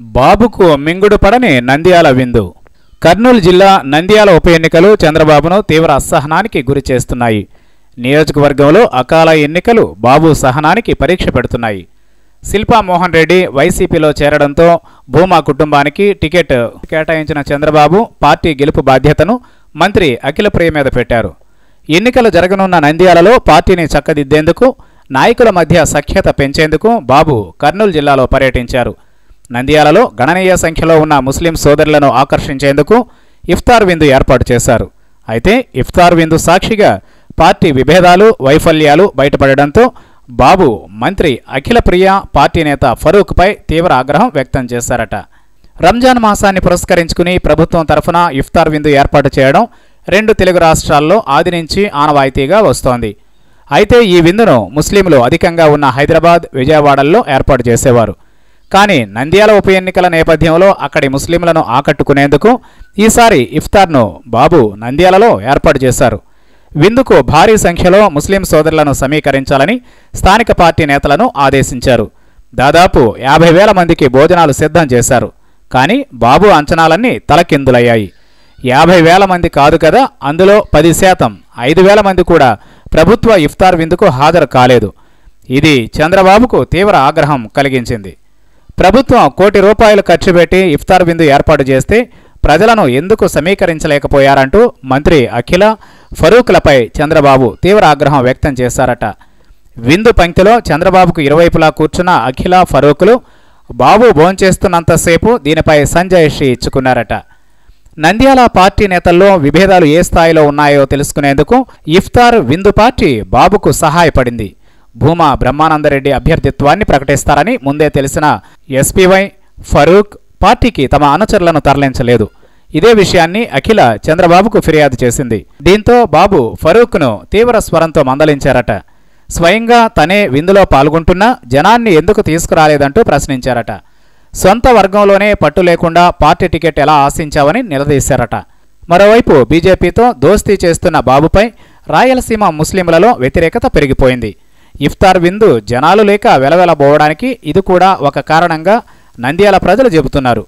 బాబుకు మింగుడు పడని నంద్యాల విందు. కర్నూలు జిల్లా నంద్యాల ఉప ఎన్నికలు చంద్రబాబును తీవ్ర అసహనానికి గురి చేస్తున్నాయి. నియోజకవర్గంలో అకాల ఎన్నికలు బాబు సహనానికి పరీక్ష పెడుతున్నాయి. శిల్పా మోహన్ రెడ్డి వైసీపీలో చేరడంతో భూమా కుటుంబానికి టికెట్ కేటాయించిన చంద్రబాబు పార్టీ గెలుపు బాధ్యతను మంత్రి అఖిల ప్రియ మీద పెట్టారు. ఎన్నికలు జరగనున్న నంద్యాలలో పార్టీని చక్కదిద్దేందుకు నాయకుల మధ్య సఖ్యత పెంచేందుకు బాబు కర్నూలు జిల్లాలో పర్యటించారు. నంద్యాలలో గణనీయ సంఖ్యలో ఉన్న ముస్లిం సోదరులను ఆకర్షించేందుకు ఇఫ్తార్ విందు ఏర్పాటు చేశారు. అయితే ఇఫ్తార్ విందు సాక్షిగా పార్టీ విభేదాలు వైఫల్యాలు బయటపడడంతో బాబు మంత్రి అఖిల ప్రియ పార్టీ నేత ఫరూక్పై తీవ్ర ఆగ్రహం వ్యక్తం చేశారట. రంజాన్ మాసాన్ని పురస్కరించుకుని ప్రభుత్వం తరఫున ఇఫ్తార్ విందు ఏర్పాటు చేయడం రెండు తెలుగు రాష్ట్రాల్లో ఆది నుంచి ఆనవాయితీగా వస్తోంది. అయితే ఈ విందును ముస్లింలు అధికంగా ఉన్న హైదరాబాద్ విజయవాడల్లో ఏర్పాటు చేసేవారు. కానీ నంద్యాల ఉప ఎన్నికల నేపథ్యంలో అక్కడి ముస్లింలను ఆకట్టుకునేందుకు ఈసారి ఇఫ్తార్ను బాబు నంద్యాలలో ఏర్పాటు చేశారు. విందుకు భారీ సంఖ్యలో ముస్లిం సోదరులను సమీకరించాలని స్థానిక పార్టీ నేతలను ఆదేశించారు. దాదాపు యాభై వేల మందికి భోజనాలు సిద్ధం చేశారు. కానీ బాబు అంచనాలన్నీ తలకిందులయ్యాయి. యాభై వేల మంది కాదు కదా అందులో పది శాతం ఐదు వేల మంది కూడా ప్రభుత్వ ఇఫ్తార్ విందుకు హాజరు కాలేదు. ఇది చంద్రబాబుకు తీవ్ర ఆగ్రహం కలిగించింది. ప్రభుత్వం కోటి రూపాయలు ఖర్చు పెట్టి ఇఫ్తార్ విందు ఏర్పాటు చేస్తే ప్రజలను ఎందుకు సమీకరించలేకపోయారంటూ మంత్రి అఖిల ఫరూక్లపై చంద్రబాబు తీవ్ర ఆగ్రహం వ్యక్తం చేశారట. విందు పంక్తిలో చంద్రబాబుకు ఇరువైపులా కూర్చున్న అఖిల ఫరూకులు బాబు భోంచేస్తున్నంతసేపు దీనిపై సంజయ్ శ్రీ ఇచ్చుకున్నారట. నంద్యాల పార్టీ నేతల్లో విభేదాలు ఏ స్థాయిలో ఉన్నాయో తెలుసుకునేందుకు ఇఫ్తార్ విందు పార్టీ బాబుకు సహాయపడింది. భూమా బ్రహ్మానందరెడ్డి అభ్యర్థిత్వాన్ని ప్రకటిస్తారని ముందే తెలిసిన ఎస్పీవై ఫరూక్ పార్టీకి తమ అనుచరులను తరలించలేదు. ఇదే విషయాన్ని అఖిల చంద్రబాబుకు ఫిర్యాదు చేసింది. దీంతో బాబు ఫరూక్ను తీవ్ర స్వరంతో మందలించారట. స్వయంగా తనే విందులో పాల్గొంటున్నా జనాన్ని ఎందుకు తీసుకురాలేదంటూ ప్రశ్నించారట. సొంత వర్గంలోనే పట్టు లేకుండా పార్టీ టికెట్ ఎలా ఆశించావని నిలదీశారట. మరోవైపు బీజేపీతో దోస్తీ చేస్తున్న బాబుపై రాయలసీమ ముస్లింలలో వ్యతిరేకత పెరిగిపోయింది. ఇఫ్తార్ విందు జనాలు లేక వెలవెలబోవడానికి ఇది కూడా ఒక కారణంగా నంద్యాల ప్రజలు చెబుతున్నారు.